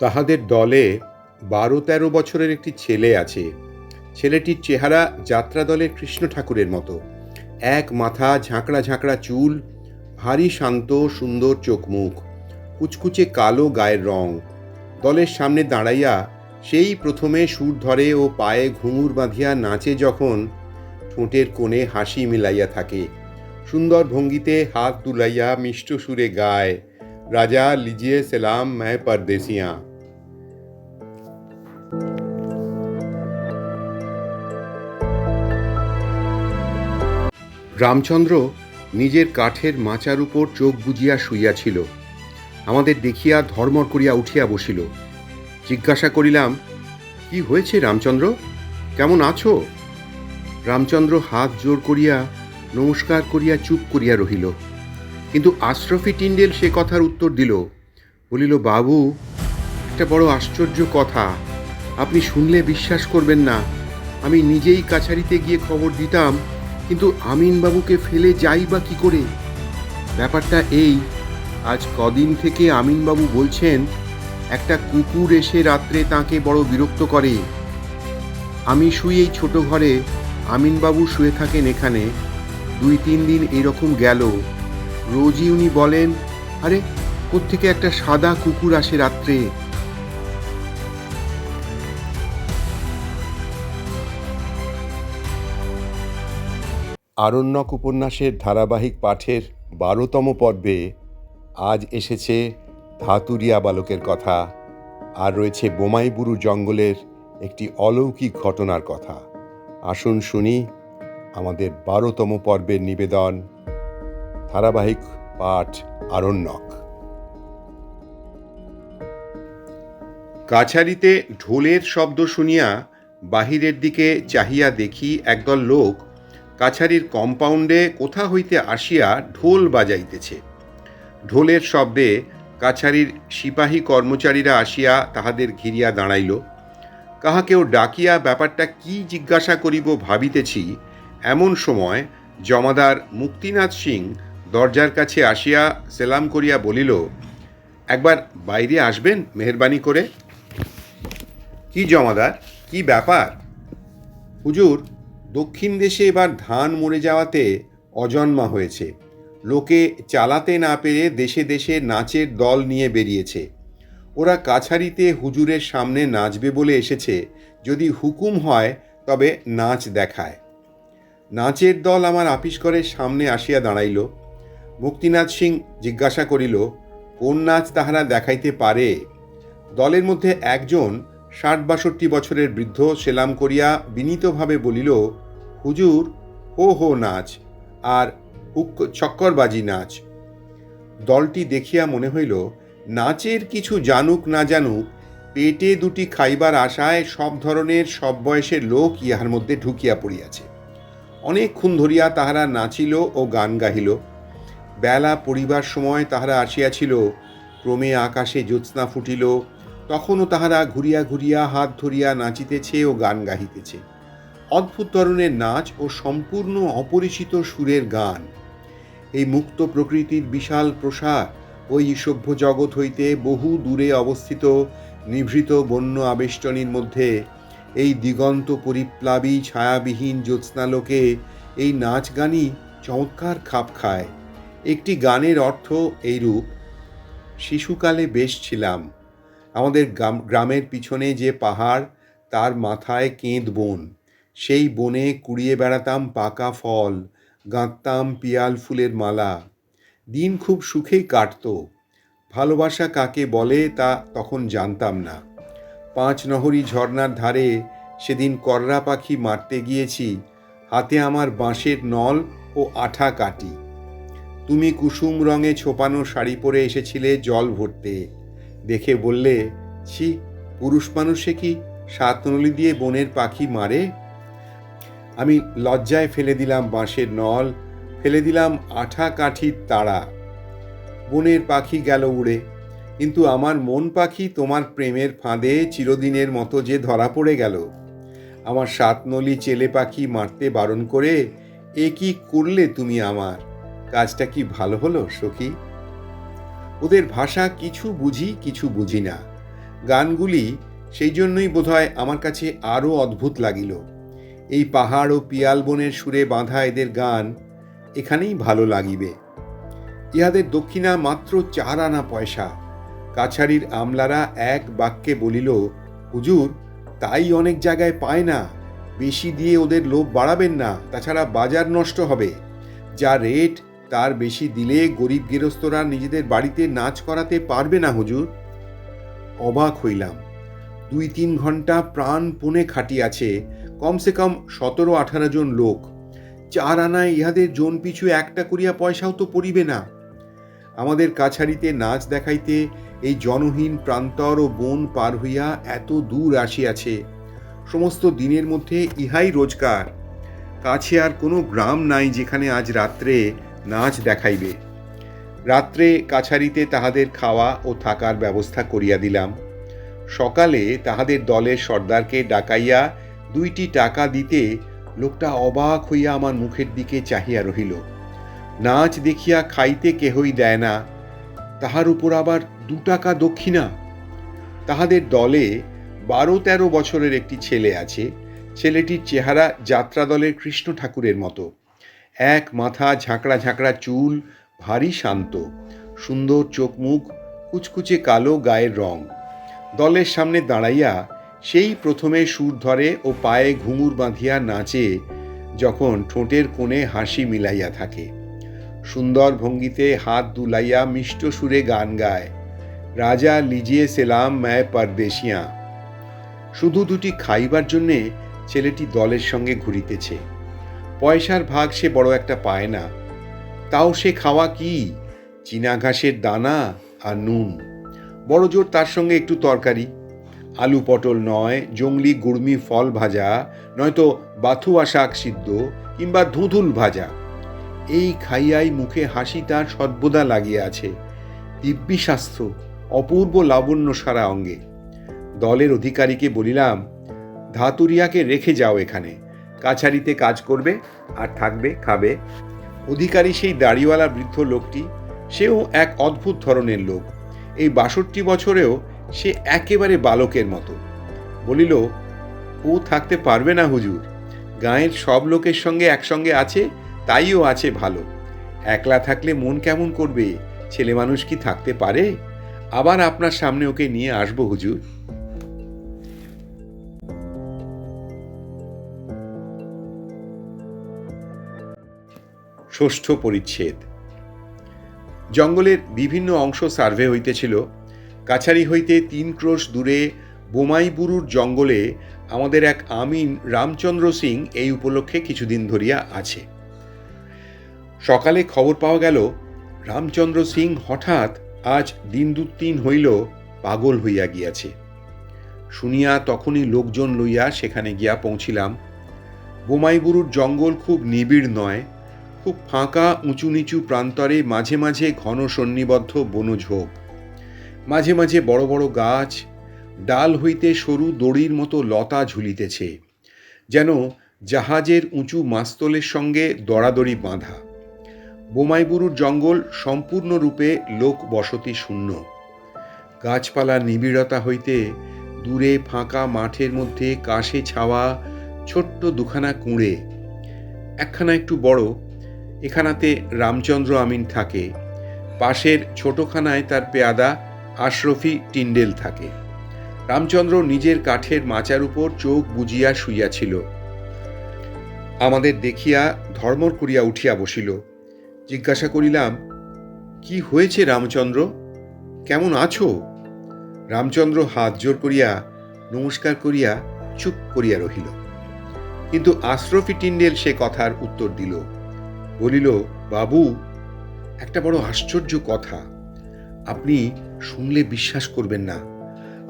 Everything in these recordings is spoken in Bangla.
তাহাদের দলে বারো তেরো বছরের একটি ছেলে আছে। ছেলেটির চেহারা যাত্রা দলের কৃষ্ণ ঠাকুরের মতো। এক মাথা ঝাঁকড়া ঝাঁকড়া চুল, ভারী শান্ত, সুন্দর চোখ মুখ কুচকুচে কালো গায়ের রং। দলের সামনে দাঁড়াইয়া সেই প্রথমে সুর ধরে ও পায়ে ঘুঙুর বাঁধিয়া নাচে যখন ঠোঁটের কোণে হাসি মিলাইয়া থাকে। সুন্দর ভঙ্গিতে হাত তুলাইয়া মিষ্ট সুরে গায়, রাজা লিজিয়ে সেলাম ম্যায় পারদেশিয়া। রামচন্দ্র নিজের কাঠের মাচার উপর চোখ বুজিয়া শুইয়াছিল আমাদের দেখিয়া ধর্মর করিয়া উঠিয়া বসিল। জিজ্ঞাসা করিলাম, কি হয়েছে রামচন্দ্র? কেমন আছো? রামচন্দ্র হাত জোর করিয়া, নমস্কার করিয়া চুপ করিয়া রহিল। কিন্তু আশরফি টিন্ডেল সে কথার উত্তর দিল, বলিল, বাবু, একটা বড় আশ্চর্য কথা। আপনি শুনলে বিশ্বাস করবেন না। আমি নিজেই কাছারিতে গিয়ে খবর দিতাম কিন্তু আমিনবাবুকে ফেলে যাই বা কি করে? ব্যাপারটা এই, আজ কদিন থেকে আমিনবাবু বলছেন, একটা কুকুর এসে রাত্রে তাকে বড় বিরক্ত করে। আমি শুই এই ছোট ঘরে, আমিনবাবু শুয়ে থাকেন এখানে। দুই তিন দিন এরকম গেল। রোজই উনি বলেন, আরে, কোত্থেকে একটা সাদা কুকুর আসে রাত্রে? আরণ্যক উপন্যাসের ধারাবাহিক পাঠের বারোতম পর্বে আজ এসেছে ধাতুরিয়া বালকের কথা। আর রয়েছে বোমাইবুরু জঙ্গলের একটি অলৌকিক ঘটনার কথা। আসুন শুনি আমাদের বারোতম পর্বের নিবেদন, ধারাবাহিক পাঠ আরণ্যক। কাছারিতে ঢোলের শব্দ শুনিয়া বাহিরের দিকে চাহিয়া দেখি একদল লোক কাছারির কম্পাউন্ডে কোথা হইতে আসিয়া ঢোল বাজাইতেছে। ঢোলের শব্দে কাছারির সিপাহী কর্মচারীরা আসিয়া তাহাদের ঘিরিয়া দাঁড়াইল। কাহাকেও ডাকিয়া ব্যাপারটা কি জিজ্ঞাসা করিব ভাবিতেছি, এমন সময় জমাদার মুক্তিনাথ সিং দরজার কাছে আসিয়া সেলাম করিয়া বলিল, একবার বাইরে আসবেন মেহরবানি করে? কি জমাদার? কি ব্যাপার? হুজুর দক্ষিণ দেশে এবার ধান মরে যাওয়াতে অজন্মা হয়েছে। লোকে চালাতে না পেরে দেশে দেশে নাচের দল নিয়ে বেরিয়েছে। ওরা কাছারিতে হুজুরের সামনে নাচবে বলে এসেছে। যদি হুকুম হয়, তবে নাচ দেখায়। নাচের দল আমার আপিস করে সামনে আসিয়া দাঁড়াইল। মুক্তিনাথ সিং জিজ্ঞাসা করিল, কোন নাচ তাহারা দেখাইতে পারে? দলের মধ্যে একজন ষাট বাষট্টি বছরের বৃদ্ধ সেলাম করিয়া বিনীতভাবে বলিল হুজুর, হো হো নাচ আর হুক চক্করবাজি নাচ। দলটি দেখিয়া মনে হইল, নাচের কিছু জানুক না জানুক, পেটে দুটি খাইবার আশায় সব ধরনের সব বয়সের লোক ইহার মধ্যে ঢুকিয়া পড়িয়াছে। অনেকক্ষণ ধরিয়া তাহারা নাচিল ও গান গাহিল। বেলা পড়িবার সময় তাহারা আসিয়াছিল, ক্রমে আকাশে জ্যোৎস্না ফুটিল, তখনও তাহারা ঘুরিয়া ঘুরিয়া হাত ধরিয়া নাচিতেছে ও গান গাহিতেছে। অদ্ভুত ধরনের নাচ ও সম্পূর্ণ অপরিচিত সুরের গান। এই মুক্ত প্রকৃতির বিশাল প্রসার ওই সভ্য জগৎ হইতে বহু দূরে অবস্থিত নিভৃত বন্য আবেষ্টনীর মধ্যে এই দিগন্ত পরিপ্লাবী ছায়াবিহীন জ্যোৎস্নালোকে এই নাচ গানই চমৎকার খাপ খায়। একটি গানের অর্থ এইরূপ, শিশুকালে বেশ ছিলাম। আমাদের গ্রামের পিছনে যে পাহাড়, তার মাথায় কেঁদ বন। সেই বনে কুড়িয়ে বেড়াতাম পাকা ফল গাঁথতাম পিয়াল ফুলের মালা। দিন খুব সুখেই কাটত। ভালোবাসা কাকে বলে তা তখন জানতাম না। পাঁচ নহরি ঝর্নার ধারে সেদিন কররা পাখি মারতে গিয়েছি, হাতে আমার বাঁশের নল ও আঠা কাটি তুমি কুসুম রঙে ছোপানো শাড়ি পরে এসেছিলে জল ভরতে। দেখে বললে, ছি, পুরুষ মানুষে কি সাত নলি দিয়ে বনের পাখি মারে? আমি লজ্জায় ফেলে দিলাম বাঁশের নল, ফেলে দিলাম আঠা কাঠির তাড়া বনের পাখি গেল উড়ে, কিন্তু আমার মন পাখি তোমার প্রেমের ফাঁদে চিরদিনের মতো যে ধরা পড়ে গেল। আমার সাতনলি চেলে পাখি মারতে বারণ করে, এ কি করলে তুমি আমার? কাজটা কি ভালো হলো, সখী? ওদের ভাষা কিছু বুঝি কিছু বুঝি না। গানগুলি সেই জন্যই বোধহয় আমার কাছে আরও অদ্ভুত লাগিল। এই পাহাড় ও পিয়াল বনের সুরে বাঁধা এদের গান এখানেই ভালো লাগিবে। ইহাদের দক্ষিণা মাত্র চার আনা পয়সা। কাছারির আমলারা এক বাক্যে বলিল, হুজুর, তাই অনেক জায়গায় পায় না। বেশি দিয়ে ওদের লোভ বাড়াবেন না। তাছাড়া বাজার নষ্ট হবে। যা রেট, তার বেশি দিলে গরিব গৃহস্থরা নিজেদের বাড়িতে নাচ করাতে পারবে না, হুজুর। অবাক হইলাম। দুই তিন ঘণ্টা প্রাণপণে খাটিয়াছে কমসে কম সতেরো আঠারো জন লোক। চার আনায় ইহাদের জন পিছু একটা করিয়া পয়সাও তো পড়িবে না। আমাদের কাছারিতে নাচ দেখাইতে এই জনহীন প্রান্তর ও বন পার হইয়া এত দূর আসিয়াছে। সমস্ত দিনের মধ্যে ইহাই রোজগার। কাছে আর কোনো গ্রাম নাই যেখানে আজ রাত্রে নাচ দেখাইবে। রাত্রে কাছারিতে তাহাদের খাওয়া ও থাকার ব্যবস্থা করিয়া দিলাম। সকালে তাহাদের দলের সর্দারকে ডাকাইয়া দুইটি টাকা দিতে লোকটা অবাক হইয়া আমার মুখের দিকে চাহিয়া রহিল। নাচ দেখিয়া খাইতে কেহই দেয় না। তাহার উপর আবার দু টাকা দক্ষিণা। তাহাদের দলে বারো তেরো বছরের একটি ছেলে আছে। ছেলেটির চেহারা যাত্রা দলের কৃষ্ণ ঠাকুরের মতো। এক মাথা ঝাঁকড়া ঝাঁকড়া চুল, ভারী শান্ত। সুন্দর চোখ মুখ, কুচকুচে কালো গায়ের রং। দলের সামনে দাঁড়াইয়া সেই প্রথমে সুর ধরে ও পায়ে ঘুঙুর বাঁধিয়া নাচে, যখন ঠোঁটের কোণে হাসি মিলাইয়া থাকে। সুন্দর ভঙ্গিতে হাত দুলাইয়া মিষ্ট সুরে গান গায়। রাজা লিজিয়ে সেলাম ম্যায় পারদেশিয়া। শুধু দুটি খাইবার জন্যে ছেলেটি দলের সঙ্গে ঘুরিতেছে। পয়সার ভাগ সে বড় একটা পায় না। তাও সে খাওয়া কি? চীনা ঘাসের দানা আর নুন। বড় জোর তার সঙ্গে একটু তরকারি। আলু পটল নয়, জংলি, গুড়মি, ফল ভাজা, নয়তো বাথুয়া শাক সিদ্ধ কিংবা ধুঁধুল ভাজা। এই খাইয়াই মুখে হাসি তার সর্বদা লাগিয়া আছে। দিব্যি স্বাস্থ্য অপূর্ব লাবণ্য সারা অঙ্গে। দলের অধিকারীকে বলিলাম, ধাতুরিয়াকে রেখে যাও এখানে। কাছারিতে কাজ করবে আর থাকবে, খাবে। অধিকারী সেই দাড়িওয়ালা বৃদ্ধ লোকটি, সেও এক অদ্ভুত ধরনের লোক। এই বাষট্টি বছরেও সে একেবারে বালকের মতো। বলিল, ও থাকতে পারবে না হুজুর। গাঁয়ের সব লোকের সঙ্গে একসঙ্গে আছে, তাইও আছে ভালো। একলা থাকলে মন কেমন করবে? ছেলে মানুষ কি থাকতে পারে? আবার আপনার সামনে ওকে নিয়ে আসব হুজুর। ষষ্ঠ পরিচ্ছেদ। জঙ্গলের বিভিন্ন অংশ সার্ভে হইতেছিল। কাছারি হইতে তিন ক্রোশ দূরে বোমাইবুরুর জঙ্গলে আমাদের এক আমিন রামচন্দ্র সিং এই উপলক্ষে কিছুদিন ধরিয়া আছে। সকালে খবর পাওয়া গেল, রামচন্দ্র সিং হঠাৎ আজ দিন দু তিন হইল পাগল হইয়া গিয়াছে। শুনিয়া তখনই লোকজন লইয়া সেখানে গিয়া পৌঁছিলাম। বোমাইবুরুর জঙ্গল খুব নিবিড় নয়, খুব ফাঁকা, উঁচু নিচু প্রান্তরে মাঝে মাঝে ঘন সন্নিবদ্ধ বনঝোপ। মাঝে মাঝে বড় বড় গাছ ডাল হইতে সরু দড়ির মতো লতা ঝুলিতেছে, যেন জাহাজের উঁচু মাস্তলের সঙ্গে দড়াদড়ি বাঁধা। বোমাইবুরুর জঙ্গল সম্পূর্ণরূপে লোক বসতি শূন্য। গাছপালার নিবিড়তা হইতে দূরে ফাঁকা মাঠের মধ্যে কাশে ছাওয়া ছোট্ট দুখানা কুঁড়ে, একখানা একটু বড়, এখানাতে রামচন্দ্র আমিন থাকে, পাশের ছোটখানায় তার পেয়াদা আশরফি টিন্ডেল থাকে। রামচন্দ্র নিজের কাঠের মাচার উপর চোখ বুজিয়া শুইয়াছিল। আমাদের দেখিয়া ধর্মর করিয়া উঠিয়া বসিল। জিজ্ঞাসা করিলাম, কি হয়েছে রামচন্দ্র? কেমন আছো? রামচন্দ্র হাত জোর করিয়া, নমস্কার করিয়া, চুপ করিয়া রহিল। কিন্তু আশ্রফি টিন্ডেল সে কথার উত্তর দিল। বলিল, বাবু, একটা বড় আশ্চর্য কথা। আপনি শুনলে বিশ্বাস করবেন না।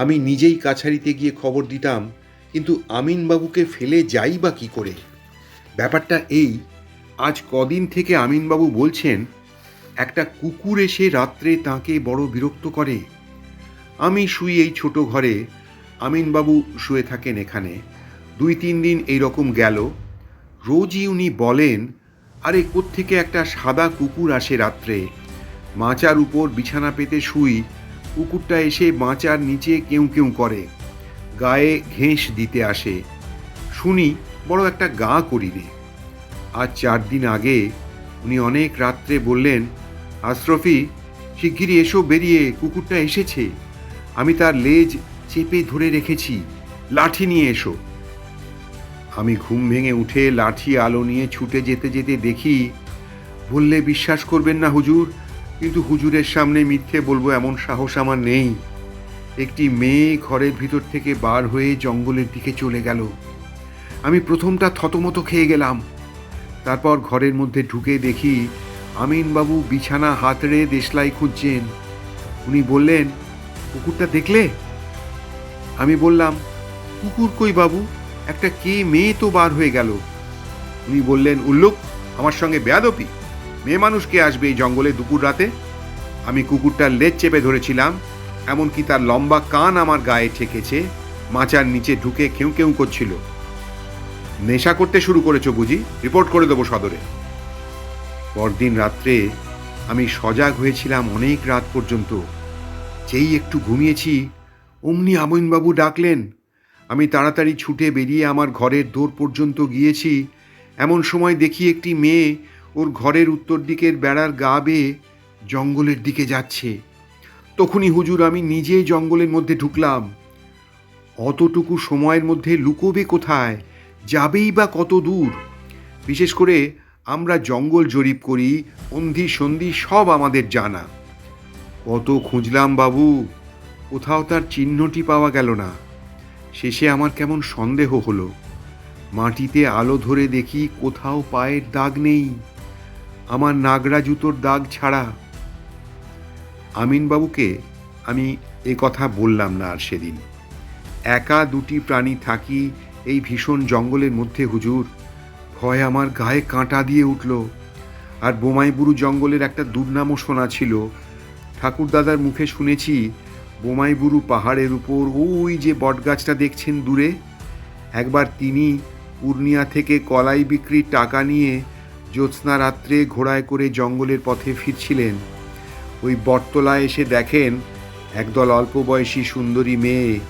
আমি নিজেই কাছারিতে গিয়ে খবর দিতাম, কিন্তু আমিন বাবুকে ফেলে যাই বা কী করে? ব্যাপারটা এই, আজ কদিন থেকে আমিনবাবু বলছেন, একটা কুকুর এসে রাত্রে তাকে বড় বিরক্ত করে। আমি শুই এই ছোট ঘরে, আমিনবাবু শুয়ে থাকেন এখানে। দুই তিন দিন এই রকম গেল। রোজই উনি বলেন, আরে, কোত্থেকে একটা সাদা কুকুর আসে রাত্রে? মাচার উপর বিছানা পেতে শুই, কুকুরটা এসে বাঁচার নিচে কেউ কেউ করে, গায়ে ঘেঁস দিতে আসে। শুনি, বড় একটা গা করি রে আজ চার দিন আগে উনি অনেক রাত্রে বললেন, আশরফি, শিগগিরই এসো বেরিয়ে, কুকুরটা এসেছে। আমি তার লেজ চেপে ধরে রেখেছি, লাঠি নিয়ে এসো। আমি ঘুম ভেঙে উঠে লাঠি আলো নিয়ে ছুটে যেতে যেতে দেখি বললে বিশ্বাস করবেন না হুজুর কিন্তু হুজুরের সামনে মিথ্যে বলব এমন সাহস আমার নেই। একটি মেয়ে ঘরের ভিতর থেকে বার হয়ে জঙ্গলের দিকে চলে গেল। আমি প্রথমটা থতমত খেয়ে গেলাম। তারপর ঘরের মধ্যে ঢুকে দেখি আমিনবাবু বিছানা হাতড়ে দেশলাই খুঁজছেন। উনি বললেন, কুকুরটা দেখলে? আমি বললাম, কুকুর কই বাবু? একটা কে মেয়ে তো বার হয়ে গেল। উনি বললেন, উল্লুক, আমার সঙ্গে বেয়াদপি। মেয়ে মানুষ কে আসবে এই জঙ্গলে দুপুর রাতে? আমি কুকুরটার লেজ চেপে ধরেছিলাম, এমনকি তার লম্বা কান আমার গায়ে ঠেকেছে, মাচার নিচে ঢুকে কেউ কেউ করছিল। নেশা করতে শুরু করেছ বুঝি? রিপোর্ট করে দেবো সদরে। পরদিন রাত্রে আমি সজাগ হয়েছিলাম অনেক রাত পর্যন্ত। যেই একটু ঘুমিয়েছি, অমনি আমিনবাবু ডাকলেন। আমি তাড়াতাড়ি ছুটে বেরিয়ে আমার ঘরের দোর পর্যন্ত গিয়েছি। এমন সময় দেখি একটি মেয়ে ওর ঘরের উত্তর দিকের বেড়ার গা বেয়ে জঙ্গলের দিকে যাচ্ছে। তখনই হুজুর আমি নিজেই জঙ্গলের মধ্যে ঢুকলাম। অতটুকু সময়ের মধ্যে লুকোবে কোথায়? যাবেই বা কত দূর? বিশেষ করে আমরা জঙ্গল জরিপ করি, অন্ধি সন্ধি সব আমাদের জানা। কত খুঁজলাম বাবু, কোথাও তার চিহ্নটি পাওয়া গেল না। শেষে আমার কেমন সন্দেহ হলো। মাটিতে আলো ধরে দেখি কোথাও পায়ের দাগ নেই। আমার নাগরা জুতোর দাগ ছাড়া। আমিনবাবুকে আমি এ কথা বললাম না আর সেদিন। একা দুটি প্রাণী থাকি এই ভীষণ জঙ্গলের মধ্যে, হুজুর। ভয় আমার গায়ে কাঁটা দিয়ে উঠল। আর বোমাইবুরু জঙ্গলের একটা দুর্নামও শোনা ছিল। ঠাকুরদাদার মুখে শুনেছি, বোমাইবুরু পাহাড়ের উপর ওই যে বটগাছটা দেখছেন দূরে? একবার তিনি পূর্ণিয়া থেকে কলাই বিক্রির টাকা নিয়ে জ্যোৎস্না রাত্রে ঘোড়ায় করে জঙ্গলের পথে ফিরছিলেন। ওই বটতলায় এসে দেখেন, একদল অল্প বয়সী সুন্দরী মেয়ে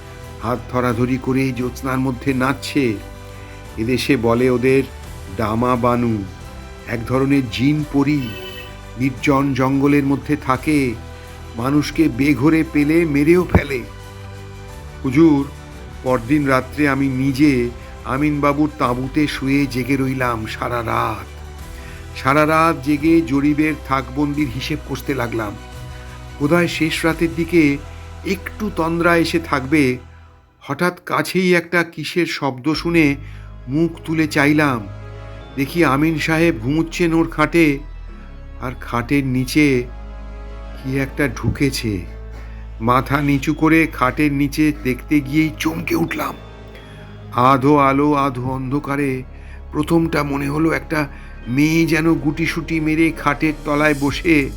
হাত ধরাধরি করে জ্যোৎস্নার মধ্যে নাচছে। এদেশে বলে ওদের ডামা বানু। এক ধরনের জিন পরি নির্জন জঙ্গলের মধ্যে থাকে। মানুষকে বেঘরে পেলে মেরেও ফেলে। হুজুর, পরদিন রাত্রে আমি নিজে আমিনবাবুর তাঁবুতে শুয়ে জেগে রইলাম সারা রাত। সারা রাত জেগে জরিবের থাকবন্দির হিসেব কষতে লাগলাম। বোধহয় শেষ রাতের দিকে একটু তন্দ্রা এসে থাকবে। হঠাৎ কাছেই একটা কিসের শব্দ শুনে মুখ তুলে চাইলাম। দেখি আমিন সাহেব ঘুমুচ্ছেন ওর খাটে। আর খাটের নিচে কি একটা ঢুকেছে। মাথা নিচু করে খাটের নিচে দেখতে গিয়েই চমকে উঠলাম। আধো আলো, আধো অন্ধকারে প্রথমটা মনে হলো একটা মেয়ে যেন গুটিসুটি মেরে খাটের তলায় বসে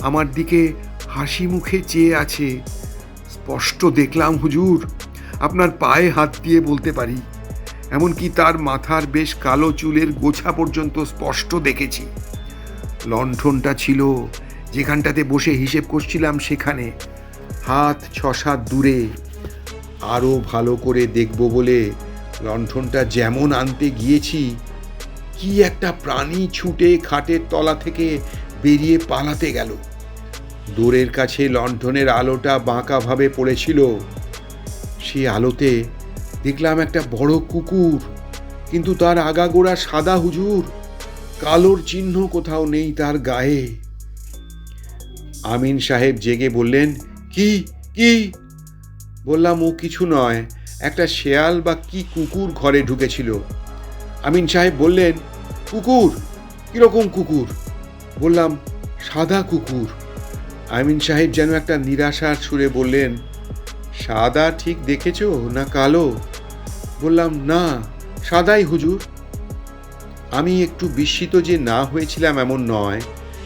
আমার দিকে হাসি মুখে চেয়ে আছে। স্পষ্ট দেখলাম, হুজুর, আপনার পায়ে হাত দিয়ে বলতে পারি। এমনকি তার মাথার বেশ কালো চুলের গোছা পর্যন্ত স্পষ্ট দেখেছি। লণ্ঠনটা ছিল, যেখানটাতে বসে হিসেব করছিলাম সেখানে। হাত ছ সাত দূরে আরও ভালো করে দেখব বলে লণ্ঠনটা যেমন আনতে গিয়েছি কি একটা প্রাণী ছুটে খাটের তলা থেকে বেরিয়ে পালাতে গেল। দূরের কাছে লণ্ঠনের আলোটা বাঁকাভাবে পড়েছিল। সে আলোতে দেখলাম একটা বড় কুকুর, কিন্তু তার আগাগোড়া সাদা হুজুর, কালোর চিহ্ন কোথাও নেই তার গায়ে। আমিন সাহেব জেগে বললেন, কি কি? বললাম, ও কিছু নয়, একটা শেয়াল বা কি কুকুর ঘরে ঢুকেছিল। আমিন সাহেব বললেন, কুকুর, কীরকম কুকুর? বললাম, সাদা কুকুর। আমিন সাহেব যেন একটা নিরাশার সুরে বললেন, সাদা ঠিক দেখেছ না কালো? বললাম, না, সাদাই হুজুর। আমি একটু বিস্মিত যে না হয়েছিলাম এমন নয়।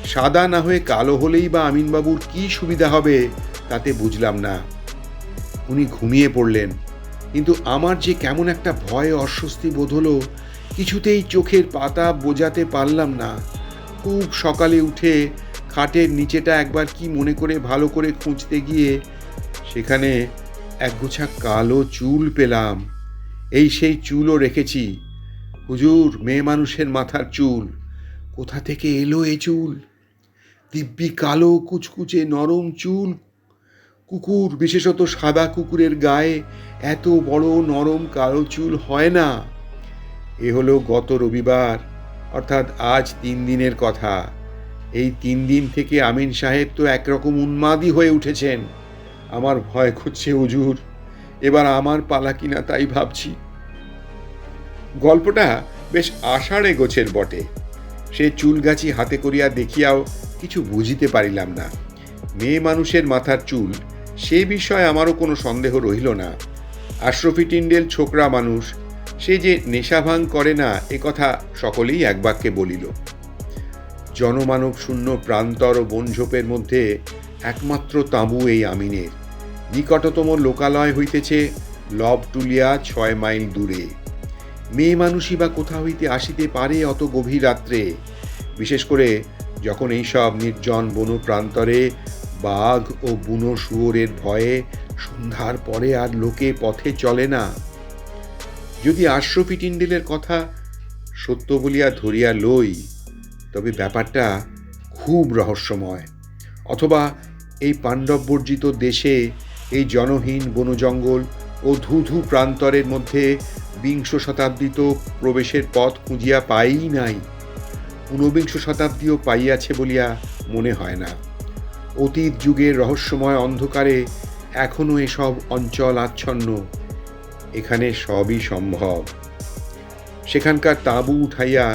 সাদা না হয়ে কালো হলেই বা আমিনবাবুর কি সুবিধা হবে, তাতে বুঝলাম না। উনি ঘুমিয়ে পড়লেন। কিন্তু আমার যে কেমন একটা ভয় অস্বস্তি বোধ হলো কিছুতেই চোখের পাতা বোঝাতে পারলাম না। খুব সকালে উঠে খাটের নিচেটা একবার কি মনে করে ভালো করে খুঁজতে গিয়ে সেখানে একগোছা কালো চুল পেলাম। এই সেই চুলও রেখেছি। হুজুর, মেয়ে মানুষের মাথার চুল। কোথা থেকে এলো এ চুল? দিব্যি কালো, কুচকুচে নরম চুল। কুকুর, বিশেষত সাদা কুকুরের গায়ে এত বড় নরম কালো চুল হয় না। এ হলো গত রবিবার, অর্থাৎ আজ তিন দিনের কথা। এই তিন দিন থেকে আমিন সাহেব তো একরকম উন্মাদী হয়ে উঠেছেন। আমার ভয় করছে হুজুর। এবার আমার পালা কিনা তাই ভাবছি। গল্পটা বেশ আষাঢ়ে গোছের বটে। সে চুলগাছি হাতে করিয়া দেখিয়াও কিছু বুঝিতে পারিলাম না। মেয়ে মানুষের মাথার চুল, সে বিষয়ে আমারও কোনো সন্দেহ রহিল না। আশরফি টিন্ডেল ছোকরা মানুষ সে যে নেশাভাং করে না, এ কথা সকলেই এক বাক্যে বলিল। জনমানব শূন্য প্রান্তর ও বনঝোপের মধ্যে একমাত্র তাঁবু এই আমিনের। নিকটতম লোকালয় হইতেছে লব টুলিয়া ছয় মাইল দূরে। মেয়ে মানুষই বা কোথা হইতে আসিতে পারে অত গভীর রাত্রে? বিশেষ করে যখন এইসব নির্জন বন প্রান্তরে বাঘ ও বুনো শুয়োরের ভয়ে সন্ধ্যার পরে আর লোকে পথে চলে না। যদি আশরফি টিন্ডেলের কথা সত্য বলিয়া ধরিয়া লই, তবে ব্যাপারটা খুব রহস্যময়। অথবা এই পাণ্ডববর্জিত দেশে এই জনহীন বনজঙ্গল ও ধুধু প্রান্তরের মধ্যে বিংশ শতাব্দী তো প্রবেশের পথ খুঁজিয়া পাই নাই। ঊনবিংশ শতাব্দীও পাইয়াছে বলিয়া মনে হয় না। অতীত যুগের রহস্যময় অন্ধকারে এখনও এসব অঞ্চল আচ্ছন্ন। এখানে সবই সম্ভব। সেখানকার তাঁবু উঠাইয়া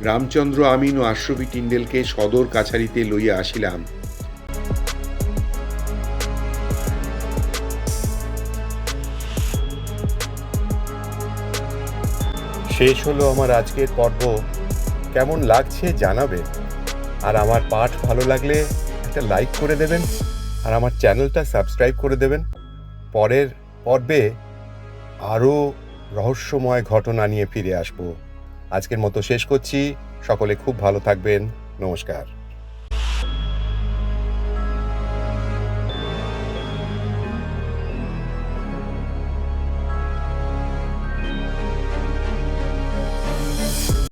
রামচন্দ্র আমিন ও আশ্রবি টিন্ডেলকে সদর কাছারিতে লইয়া আসিলাম। শেষ হলো আমার আজকের পর্ব। কেমন লাগছে জানাবেন আর আমার পাঠ ভালো লাগলে একটা লাইক করে দেবেন। আর আমার চ্যানেলটা সাবস্ক্রাইব করে দেবেন। পরের পর্বে আরও রহস্যময় ঘটনা নিয়ে ফিরে আসব। আজকের মতো শেষ করছি। সকলে খুব ভালো থাকবেন। নমস্কার।